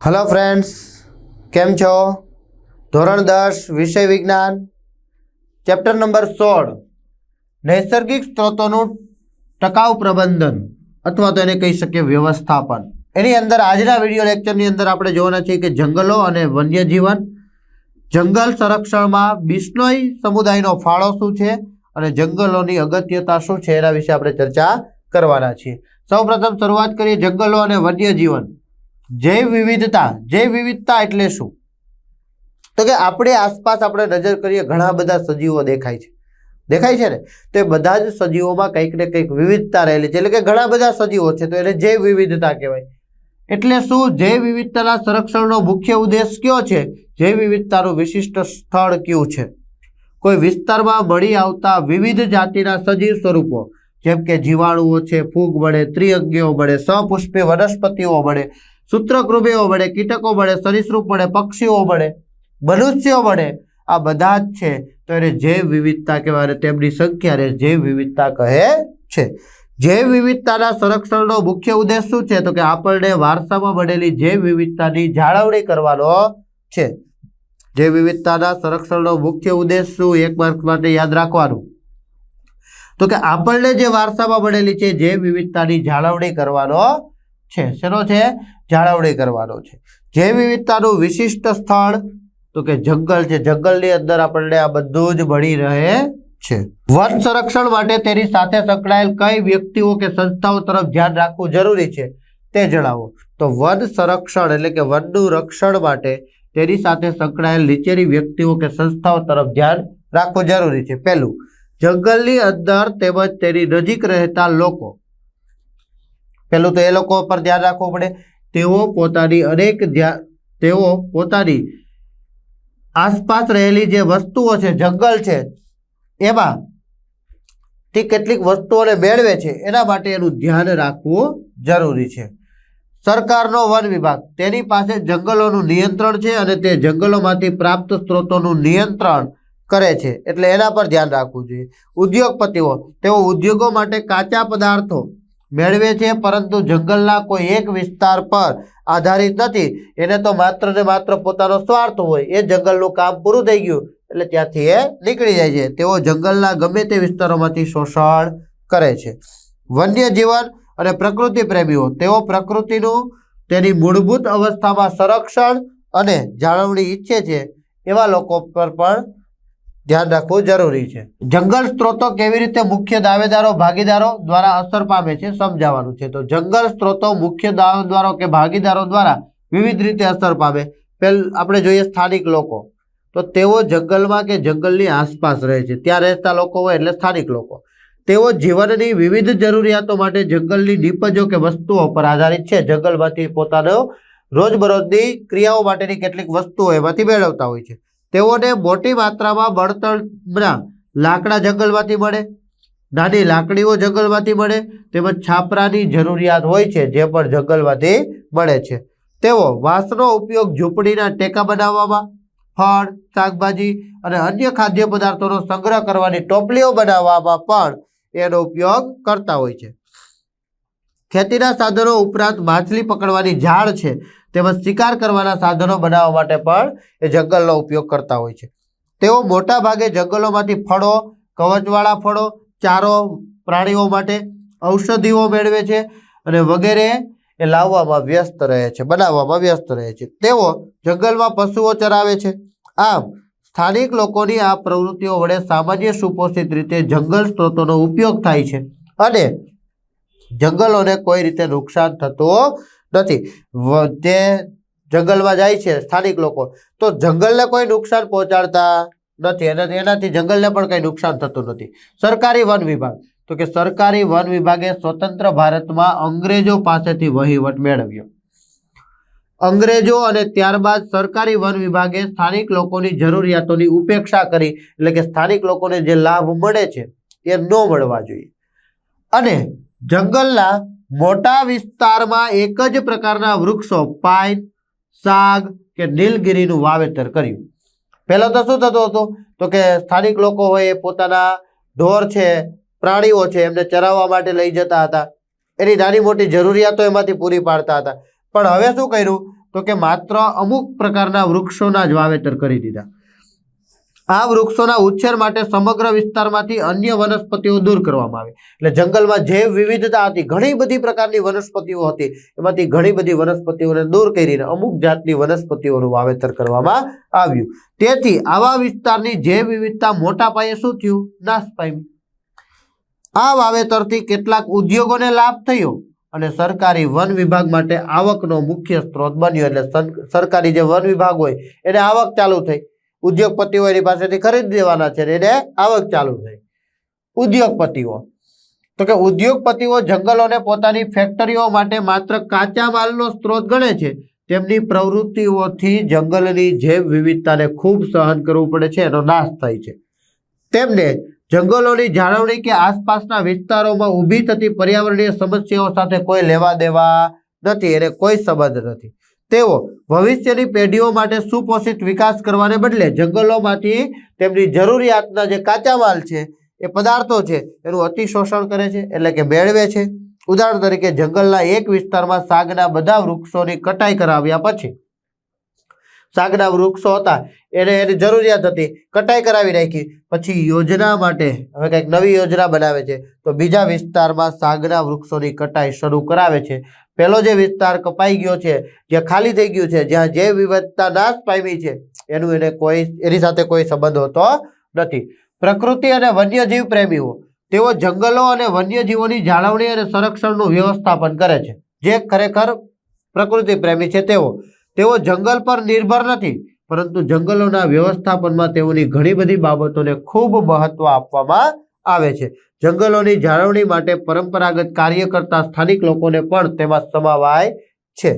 Hello friends કેમ છો? ધોરણ દસ, વિષય વિજ્ઞાન ચેપ્ટર નંબર સોળ. નૈસર્ગિક સ્ત્રોતોનું ટકાઉ પ્રબંધન, અથવા તો એને કહી શકીએ વ્યવસ્થાપન. એની અંદર આજના વીડિયો લેક્ચરની અંદર આપણે જોવાના છીએ કે જંગલો અને વન્યજીવન, જંગલ સંરક્ષણમાં બિશ્નોઈ સમુદાયનો ફાળો શું છે અને જંગલોની અગત્યતા શું છે એના વિશે આપણે ચર્ચા કરવાના છીએ. સૌપ્રથમ શરૂઆત કરીએ જંગલો અને વન્યજીવન. જૈવ વિવિધતા જૈવ વિવિધતા એટલે શું? તો કે આપણી આસપાસ આપણે નજર કરીએ, ઘણા બધા સજીવો દેખાય છે. દેખાય છે ને? તો એ બધા જ સજીવોમાં કંઈક ને કંઈક વિવિધતા રહેલી છે. એટલે કે ઘણા બધા સજીવો છે. તો એને જૈવ વિવિધતા કહેવાય. એટલે શું? જૈવ વિવિધતાના સંરક્ષણનો મુખ્ય ઉદ્દેશ કયો છે? જૈવ વિવિધતાનું વિશિષ્ટ સ્થળ કયું છે? કોઈ વિસ્તારમાં મળી આવતા વિવિધ જાતિના સજીવ સ્વરૂપો, જેમ કે જીવાણુઓ છે, ફૂગ મળે, ત્રિઅંગીઓ મળે, સપુષ્પી વનસ્પતિઓ મળે સૂત્રકૃમિઓ મળે કીટકો મળે સરીસૃપ મળે પક્ષીઓ મળે મનુષ્યો મળે આ બધા જ છે. તો એને જૈવ વિવિધતા કહેવાય, તેમની સંખ્યાને જૈવ વિવિધતા કહે છે. જૈવ વિવિધતાના સંરક્ષણનો મુખ્ય ઉદ્દેશ શું છે? તો કે આપણને વારસામાં મળેલી જૈવ વિવિધતાની જાળવણી કરવાનો છે. જૈવ વિવિધતાના સંરક્ષણનો મુખ્ય ઉદ્દેશ શું? એક માર્ક માટે યાદ રાખવાનું. તો કે આપણને જે વારસામાં મળેલી છે જૈવ વિવિધતાની જાળવણી કરવાનો છે. શેનો છે? જાળવણી કરવાનો છે. જૈવ વિવિધતાનું વિશિષ્ટ સ્થળ, તો કે જંગલ છે. જંગલની અંદર આપણને આ બધું જ મળી રહે છે. વન સંરક્ષણ માટે તેની સાથે સંકળાયેલ કઈ વ્યક્તિઓ કે સંસ્થાઓ તરફ ધ્યાન રાખવું જરૂરી છે તે જણાવો. તો વન સંરક્ષણ એટલે કે વનનું રક્ષણ માટે તેની સાથે સંકળાયેલ નીચેની વ્યક્તિઓ કે સંસ્થાઓ તરફ ધ્યાન રાખવું જરૂરી છે. પહેલું, જંગલની અંદર તેમજ તેની નજીક રહેતા લોકો પહેલું તો એ લોકો પર ધ્યાન રાખવું પડે. તેઓ પોતાની અનેક તેઓ પોતાની આસપાસ રહેલી જે વસ્તુઓ છે, જંગલ છે, એમાં તે કેટલીક વસ્તુઓને મેળવે છે, એના માટે એનું ધ્યાન રાખવું જરૂરી છે. સરકારનો વન વિભાગ, તેની પાસે જંગલોનું નિયંત્રણ છે અને તે જંગલોમાંથી પ્રાપ્ત સ્ત્રોતોનું નિયંત્રણ કરે છે. એટલે એના પર ધ્યાન રાખવું જોઈએ. ઉદ્યોગપતિઓ, તેઓ ઉદ્યોગો માટે કાચા પદાર્થો મેળવે છે, પરંતુ જંગલના કોઈ એક વિસ્તાર પર આધારિત નથી. એને તો માત્ર ને માત્ર પોતાનો સ્વાર્થ હોય. એ જંગલનું કામ પૂરું થઈ ગયું, એટલે ત્યાંથી એ નીકળી જાય છે. તેઓ જંગલના ગમે તે વિસ્તારોમાંથી શોષણ કરે છે. વન્યજીવન અને પ્રકૃતિ પ્રેમીઓ, તેઓ પ્રકૃતિનું તેની મૂળભૂત અવસ્થામાં સંરક્ષણ અને જાળવણી ઈચ્છે છે. એવા લોકો પર પણ ધ્યાન રાખવું જરૂરી છે. જંગલ સ્ત્રોતો કેવી રીતે મુખ્ય દાવેદારો, ભાગીદારો દ્વારા અસર પામે છે સમજાવવાનું છે. તો જંગલ સ્ત્રોતો મુખ્ય દાવેદારો કે ભાગીદારો દ્વારા વિવિધ રીતે અસર પામે. પેલ આપણે જોઈએ સ્થાનિક લોકો. તો તેઓ જંગલમાં કે જંગલની આસપાસ રહે છે. ત્યાં રહેતા લોકો હોય એટલે સ્થાનિક લોકો. તેઓ જીવનની વિવિધ જરૂરિયાતો માટે જંગલની નીપજો કે વસ્તુઓ પર આધારિત છે. જંગલમાંથી પોતાનો રોજબરોજની ક્રિયાઓ માટેની કેટલીક વસ્તુઓ એમાંથી મેળવતા હોય છે. તેઓને મોટી માત્રામાં બળતણના લાકડા જંગલમાંથી મળે, નાની લાકડીઓ જંગલમાંથી મળે, તેમજ છાપરાની જરૂરિયાત હોય છે જે પણ જંગલમાંથી મળે છે. તેઓ વાંસનો ઉપયોગ ઝૂંપડીના ટેકા બનાવવામાં, ફળ, શાકભાજી અને અન્ય ખાદ્ય પદાર્થોનો સંગ્રહ કરવાની ટોપલીઓ બનાવવામાં પણ એનો ઉપયોગ કરતા હોય છે. ખેતીના સાધનો ઉપરાંત માછલી પકડવાની જાળ છે તેમજ શિકાર કરવાના સાધનો બનાવવા માટે પણ એ જંગલનો ઉપયોગ કરતા હોય છે. તેઓ મોટા ભાગે જંગલોમાંથી ફળો, કવચવાળા ફળો, ચારો, પ્રાણીઓ માટે ઔષધિઓ મેળવે છે અને વગેરે એ લાવવામાં વ્યસ્ત રહે છે, બનાવવામાં વ્યસ્ત રહે છે. તેઓ જંગલમાં પશુઓ ચરાવે છે. આમ, સ્થાનિક લોકોની આ પ્રવૃત્તિઓ વડે સામાન્ય સુપોષિત રીતે જંગલ સ્ત્રોતોનો ઉપયોગ થાય છે અને જંગલોને કોઈ રીતે નુકસાન થતું નથી. તે જંગલમાં જાય છે સ્થાનિક લોકો. તો જંગલને કોઈ નુકસાન પહોંચાડતા નથી અને એનાથી જંગલને પણ કંઈ નુકસાન થતું નથી. સરકારી વન વિભાગ. તો કે સરકારી વન વિભાગે સ્વતંત્ર ભારતમાં અંગ્રેજો પાસેથી વહીવટ મેળવ્યો. અંગ્રેજો અને ત્યારબાદ સરકારી વન વિભાગે સ્થાનિક લોકોની જરૂરિયાતોની ઉપેક્ષા કરી, એટલે કે સ્થાનિક લોકોને જે લાભ મળે છે એ ન મળવા જોઈએ. અને જંગલના મોટા વિસ્તારમાં એક જ પ્રકારના વૃક્ષો, પાઇન, સાગ કે નીલગિરીનું વાવેતર કર્યું. પહેલાં તો શું થતું હતું? તો કે સ્થાનિક લોકો હોય એ પોતાના ઢોર છે, પ્રાણીઓ છે, એમને ચરાવવા માટે લઈ જતા હતા. એની નાની મોટી જરૂરિયાતો એમાંથી પૂરી પાડતા હતા. પણ હવે શું કર્યું? તો કે માત્ર અમુક પ્રકારના વૃક્ષોના જ વાવેતર કરી દીધા. આ વૃક્ષોના ઉછેર માટે સમગ્ર વિસ્તારમાંથી અન્ય વનસ્પતિઓ દૂર કરવામાં આવી. એટલે જંગલમાં જે વિવિધતા હતી, ઘણી બધી પ્રકારની વનસ્પતિઓ હતી, એમાંથી ઘણી બધી વનસ્પતિઓને દૂર કરીને અમુક જાતની વનસ્પતિઓનું વાવેતર કરવામાં આવ્યું. તેથી આવા વિસ્તારની જૈવ વિવિધતા મોટા પાયે શું થયું? નાશ પામી. આ વાવેતરથી કેટલાક ઉદ્યોગોને લાભ થયો અને સરકારી વન વિભાગ માટે આવકનો મુખ્ય સ્ત્રોત બન્યો. એટલે સર- સરકારી જે વન વિભાગ હોય, એને આવક ચાલુ થઈ. ઉદ્યોગપતિઓ એની પાસેથી ખરીદી દેવાના છે એને આવક ચાલુ થઈ. ઉદ્યોગપતિઓ. તો કે ઉદ્યોગપતિઓ જંગલોને પોતાની ફેક્ટરીઓ માટે માત્ર કાચા માલનો સ્ત્રોત ગણે છે, તેમની પ્રવૃત્તિઓથી જંગલની જૈવ વિવિધતાને ખૂબ સહન કરવું પડે છે, એનો નાશ થાય છે. તેમને જંગલોની જાળવણી કે આસપાસના વિસ્તારોમાં ઊભી થતી પર્યાવરણીય સમસ્યાઓ સાથે કોઈ લેવા દેવા નથી, એને કોઈ સંબંધ નથી. તેઓ ભવિષ્યની પેઢીઓ માટે સુપોષિત વિકાસ કરવાને બદલે જંગલોમાંથી તેમની જરૂરિયાતના જે કાચા માલ છે એ પદાર્થો છે, એનું અતિશોષણ કરે છે, એટલે કે મેળવે છે. ઉદાહરણ તરીકે જંગલના એક વિસ્તારમાં સાગના બધા વૃક્ષોની કટાઈ કરાવ્યા પછી. સાગના વૃક્ષો હતા, એને એની જરૂરિયાત હતી, કટાઈ કરાવી નાખી, પછી યોજના માટે, હવે કંઈક નવી યોજના બનાવે છે, તો બીજા વિસ્તારમાં સાગના વૃક્ષોની કટાઈ શરૂ કરાવે છે. પહેલો જે વિસ્તાર કપાઈ ગયો છે, જે ખાલી થઈ ગયું છે, જ્યાં જે વિવિધતા નાશ પામી છે, એનું એને કોઈ, એની સાથે કોઈ સંબંધ હોતો નથી. પ્રકૃતિ અને વન્યજીવ પ્રેમીઓ, તેઓ જંગલો અને વન્યજીવોની જાળવણી અને સંરક્ષણનું વ્યવસ્થાપન કરે છે. જે ખરેખર પ્રકૃતિ પ્રેમી છે તેઓ. તેઓ જંગલ પર નિર્ભર નથી, પરંતુ જંગલોના વ્યવસ્થાપનમાં તેઓની ઘણી બધી બાબતોને ખૂબ મહત્વ આપવામાં આવે છે. જંગલોની જાળવણી માટે પરંપરાગત કાર્ય કરતા સ્થાનિક લોકોને પણ તેમાં સમાવાય છે.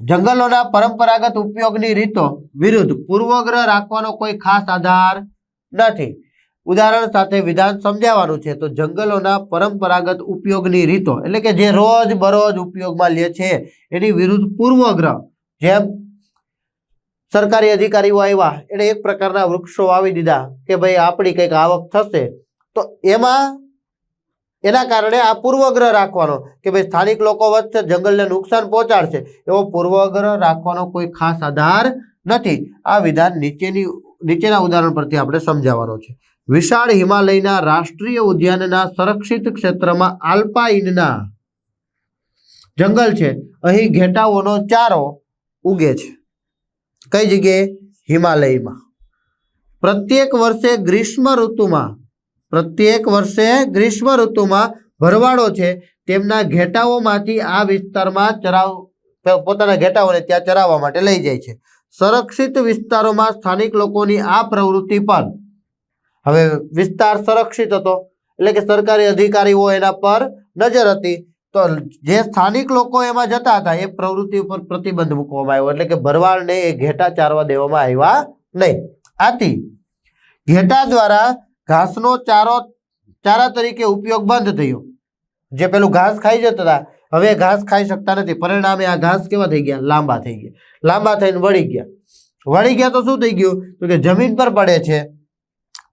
જંગલોના પરંપરાગત ઉપયોગની રીતો વિરુદ્ધ પૂર્વગ્રહ રાખવાનો કોઈ ખાસ આધાર નથી. ઉદાહરણ સાથે વિધાન સમજાવવાનું છે તો જંગલોના પરંપરાગત ઉપયોગની રીતો એટલે કે જે રોજ બરોજ ઉપયોગમાં લે છે એની વિરુદ્ધ પૂર્વગ્રહ જેમ સરકારી અધિકારીઓ આવ્યા, એણે એક પ્રકારના વૃક્ષો વાવી દીધા કે ભાઈ આપણી કંઈક આવક થશે. તો એમાં એના કારણે આ પૂર્વગ્રહ રાખવાનો કે ભાઈ સ્થાનિક લોકો વચ્ચે જંગલને નુકસાન પહોંચાડશે, એવો પૂર્વગ્રહ રાખવાનો કોઈ ખાસ આધાર નથી. આ વિધાન નીચેની, નીચેના ઉદાહરણ પરથી આપણે સમજાવવાનો છે. વિશાળ હિમાલયના રાષ્ટ્રીય ઉદ્યાનના સંરક્ષિત ક્ષેત્રમાં આલ્પાઇનના જંગલ છે. અહીં ઘેટાઓનો ચારો ઉગે છે. કઈ જગ્યાએ? હિમાલયમાં. પ્રત્યેક વર્ષે ગ્રીષ્મ ઋતુમાં પ્રત્યેક વર્ષે ગ્રીષ્મ ઋતુમાં ભરવાડો છે. તેમના ઘેટાઓમાંથી આ વિસ્તારમાં ચરાવ પોતાના ઘેટાઓને ત્યાં ચરાવવા માટે લઈ જાય છે. સંરક્ષિત વિસ્તારોમાં સ્થાનિક લોકોની આ પ્રવૃત્તિ પર હવે વિસ્તાર સંરક્ષિત હતો. એટલે કે સરકારી અધિકારીઓ એના પર નજર હતી. તો જે સ્થાનિક લોકો એમાં જતા હતા, એ પ્રવૃત્તિ ઉપર પ્રતિબંધ મૂકવામાં આવ્યો. એટલે કે ભરવાડને એ ઘેટા ચારવા દેવામાં આવ્યા નહીં. આથી ઘેટા દ્વારા ઘાસનો ચારો, ચારા તરીકે ઉપયોગ બંધ થયો. જે પેલું ઘાસ ખાઈ જતા હતા, હવે ઘાસ ખાઈ શકતા નથી. પરિણામે આ ઘાસ કેવા થઈ ગયા? લાંબા થઈ ગયા. લાંબા થઈને વળી ગયા. વળી ગયા તો શું થઈ ગયું? તો કે જમીન પર પડે છે.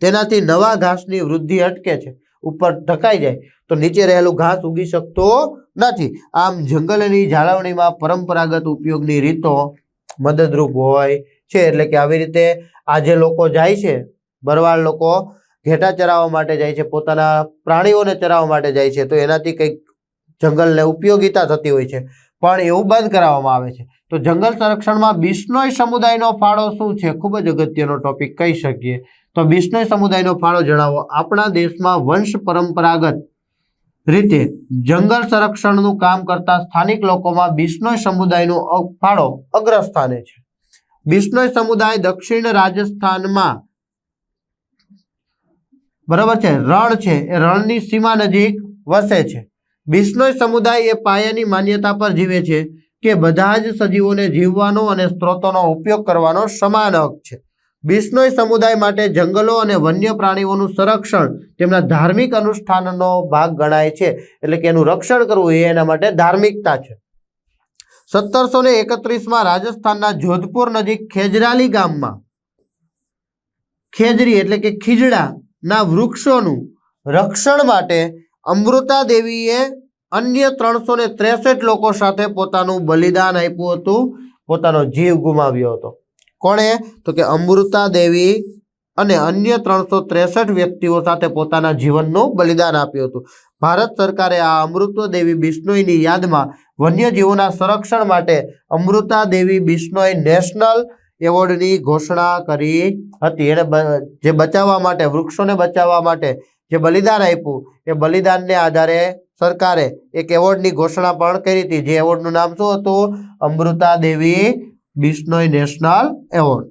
તેનાથી નવા ઘાસની વૃદ્ધિ અટકે છે. ઉપર ઢકાઈ જાય. તો નીચે રહેલું ઘાસ ઉગી શકતો નથી. આમ જંગલની જાળવણીમાં પરંપરાગત ઉપયોગની રીતો મદદરૂપ હોય છે. એટલે કે આવી રીતે આજે લોકો જાય છે. ભરવાડ લોકો ઘેટા ચરાવવા માટે જાય છે, પોતાના પ્રાણીઓને ચરાવવા માટે જાય છે, તો એનાથી કંઈક જંગલને ઉપયોગીતા થતી હોય છે. પણ એવું બંધ કરાવવામાં આવે છે. તો જંગલ સંરક્ષણમાં બિશ્નોઈ સમુદાયનો ફાળો શું છે? ખૂબ જ અગત્યનો ટોપિક કહી શકીએ. તો બિશ્નોઈ સમુદાયનો ફાળો જણાવો. આપણા દેશમાં વંશ પરંપરાગત રીતે જંગલ સંરક્ષણનું કામ કરતા સ્થાનિક લોકોમાં બિશ્નોઈ સમુદાયનો ફાળો અગ્રસ્થાને છે. બિશ્નોઈ સમુદાય દક્ષિણ રાજસ્થાનમાં બરાબર છે? રણ છે. એ રણની સીમા નજીક વસે છે. બિસ્નોય સમુદાય એ પાયાની માન્યતા પર જીવે છે કે બધા જ સજીવોને જીવવાનો અને સ્ત્રોતોનો ઉપયોગ કરવાનો સમાન હક છે. બિસ્નોય સમુદાય માટે જંગલો અને વન્ય પ્રાણીઓનું સંરક્ષણ તેમના ધાર્મિક અનુષ્ઠાનનો ભાગ ગણાય છે. એટલે કે એનું રક્ષણ કરવું એ એના માટે ધાર્મિકતા છે. સત્તરસો ને એકત્રીસમાં રાજસ્થાનના જોધપુર નજીક ખેજરાલી ગામમાં ખેજરી એટલે કે ખીજડાના વૃક્ષોનું રક્ષણ માટે અમૃતા દેવીએ અન્ય ત્રણસો ને ત્રેસઠ લોકો સાથે પોતાનું બલિદાન આપ્યું હતું. પોતાનો જીવ ગુમાવ્યો હતો. કોણે? તો કે અમૃતા દેવી અને અન્ય ત્રણસો ત્રેસઠ વ્યક્તિઓ સાથે પોતાના જીવનનું બલિદાન આપ્યું હતું. ભારત સરકારે આ અમૃતા દેવી બિશ્નોઈની યાદમાં વન્યજીવોના સંરક્ષણ માટે અમૃતા દેવી બિશ્નોઈ નેશનલ એવોર્ડની ઘોષણા કરી હતી. એને જે બચાવવા માટે, વૃક્ષોને બચાવવા માટે જે બલિદાન આપ્યું, એ બલિદાનને આધારે સરકારે એક એવોર્ડની ઘોષણા પણ કરી હતી. જે એવોર્ડનું નામ શું હતું? Amrita Devi Bishnoi national award.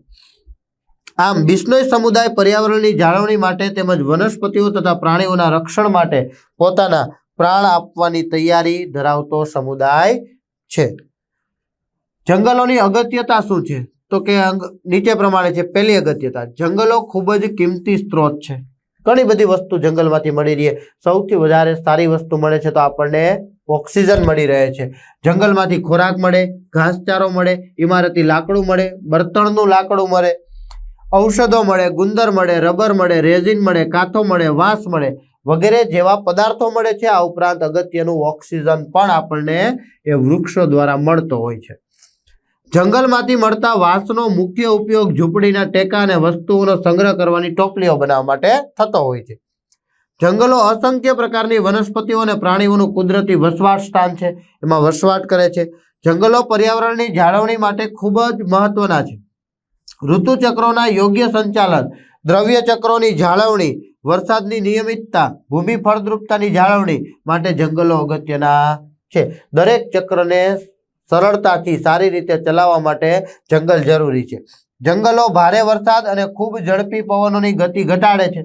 આમ, બિશ્નોઈ સમુદાય પર્યાવરણની જાળવણી માટે તેમજ વનસ્પતિઓ તથા પ્રાણીઓના રક્ષણ માટે પોતાના પ્રાણ આપવાની તૈયારી ધરાવતો સમુદાય છે. જંગલોની અગત્યતા શું છે? તો કે અંગ- નીચે પ્રમાણે છે પહેલી અગત્યતા, જંગલો ખૂબ જ કિંમતી સ્ત્રોત છે. ઘણી બધી વસ્તુ જંગલમાંથી મળી રહી છે. સૌથી વધારે સારી વસ્તુ મળે છે તો આપણને ઓક્સિજન મળી રહે છે. જંગલમાંથી ખોરાક મળે, ઘાસચારો મળે, ઇમારતી લાકડું મળે, બર્તણનું લાકડું મળે, ઔષધો મળે, ગુંદર મળે, રબર મળે, રેઝિન મળે, કાથો મળે, વાંસ મળે, વગેરે જેવા પદાર્થો મળે છે. આ ઉપરાંત અગત્યનું ઓક્સિજન પણ આપણને એ વૃક્ષો દ્વારા મળતો હોય છે. જંગલમાંથી મળતા વાંસનો મુખ્ય ઉપયોગ ઝૂંપડીના ટેકા અને વસ્તુઓનો સંગ્રહ કરવાની ટોપલીઓ બનાવવા માટે થતો હોય છે. જંગલો અસંખ્ય પ્રકારની વનસ્પતિઓ અને પ્રાણીઓનું કુદરતી વસવાટ સ્થાન છે. એમાં વસવાટ કરે છે. જંગલો પર્યાવરણની જાળવણી માટે ખૂબ જ મહત્વના છે. ઋતુચક્રોના યોગ્ય સંચાલન દ્રવ્ય ચક્રોની જાળવણી, વરસાદની નિયમિતતા ભૂમિ ફળદ્રુપતાની જાળવણી માટે જંગલો અગત્યના છે. દરેક ચક્રને સરળતાથી સારી રીતે ચલાવવા માટે જંગલ જરૂરી છે. જંગલો ભારે વરસાદ અને ખૂબ ઝડપી પવનોની ગતિ ઘટાડે છે.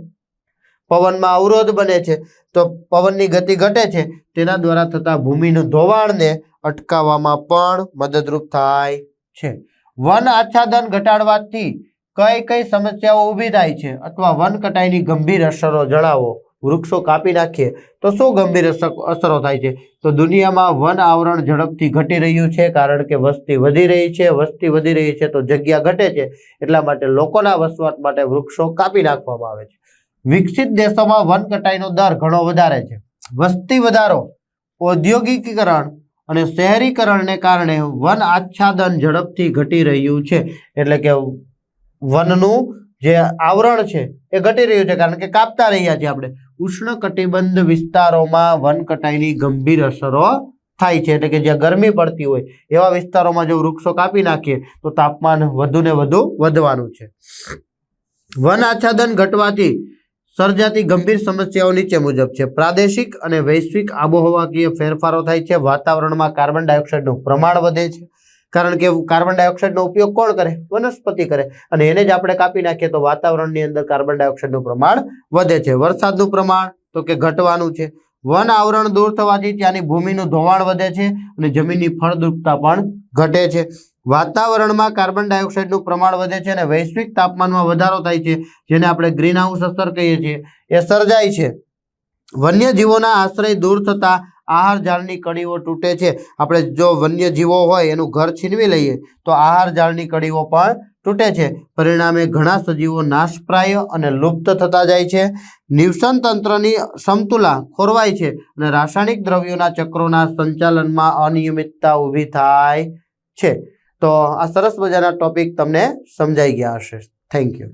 પવનમાં અવરોધ બને છે. તો પવનની ગતિ ઘટે છે. તેના દ્વારા થતા ભૂમિનું ધોવાણને અટકાવવામાં પણ મદદરૂપ થાય છે. વન આચ્છાદન ઘટાડવાથી કઈ કઈ સમસ્યાઓ ઊભી થાય છે? અથવા વન કટાઈની ગંભીર અસરો જણાવો. વૃક્ષો કાપી નાખીએ તો શું ગંભીર અસર- થાય છે? તો દુનિયામાં વન આવરણ ઝડપથી ઘટી રહ્યું છે કારણ કે વસ્તી વધી રહી છે, વસ્તી વધી રહી છે તો જગ્યા ઘટે છે, એટલા માટે લોકોના વસવાટ માટે વૃક્ષો કાપી નાખવામાં આવે છે. વિકસિત દેશોમાં વન કટાઈનો દર ઘણો વધારે છે. વસ્તી વધારો, ઔદ્યોગિકીકરણ અને શહેરીકરણને કારણે વન આચ્છાદન ઝડપથી ઘટી રહ્યું છે. એટલે કે વનનું જે આવરણ છે, એ ઘટી રહ્યું છે કારણ કે કાપતા રહ્યા છીએ આપણે. ઉષ્ણ કટિબંધ વિસ્તારોમાં વન કટાઈની ગંભીર અસરો થાય છે એટલે કે જ્યાં ગરમી પડતી હોય, એવા વિસ્તારોમાં જો વૃક્ષો કાપી નાખીએ, તો તાપમાન વધુ ને વધુ વધવાનું છે. વન આચ્છાદન ઘટવાથી સર્જાતી ગંભીર સમસ્યાઓ નીચે મુજબ છે. પ્રાદેશિક અને વૈશ્વિક આબોહવાકીય ફેરફારો થાય છે. વાતાવરણમાં કાર્બન ડાયોક્સાઇડનું પ્રમાણ વધે છે. કારણ કે કાર્બન ડાયોક્સાઇડનો ઉપયોગ કોણ કરે? વનસ્પતિ કરે. અને એને જ આપણે કાપી નાખીએ તો વાતાવરણની અંદર કાર્બન ડાયોક્સાઇડનું પ્રમાણ વધે છે. વરસાદનું પ્રમાણ તો કે ઘટવાનું છે. વન આવરણ દૂર થવાથી ત્યાંની ભૂમિનું ધોવાણ વધે છે અને જમીનની ફળદ્રુપતા પણ ઘટે છે. વાતાવરણમાં કાર્બન ડાયોક્સાઇડનું પ્રમાણ વધે છે અને વૈશ્વિક તાપમાનમાં વધારો થાય છે, જેને આપણે ગ્રીન હાઉસ અસર કહીએ છીએ. એ સર્જાય છે. વન્યજીવોના આશ્રય દૂર થતા આહાર ઝાડની કડીઓ તૂટે છે. આપણે જો વન્યજીવો હોય એનું ઘર છીનવી લઈએ, તો આહાર ઝાડની કડીઓ પણ તૂટે છે. પરિણામે ઘણા સજીવો નાશપ્રાય અને લુપ્ત થતા જાય છે. નિવસન તંત્રની સમતુલા ખોરવાય છે અને રાસાયણિક દ્રવ્યોના ચક્રોના સંચાલનમાં અનિયમિતતા ઊભી થાય છે. તો આ સરસ મજાના ટોપિક તમને સમજાઈ ગયા હશે. Thank you.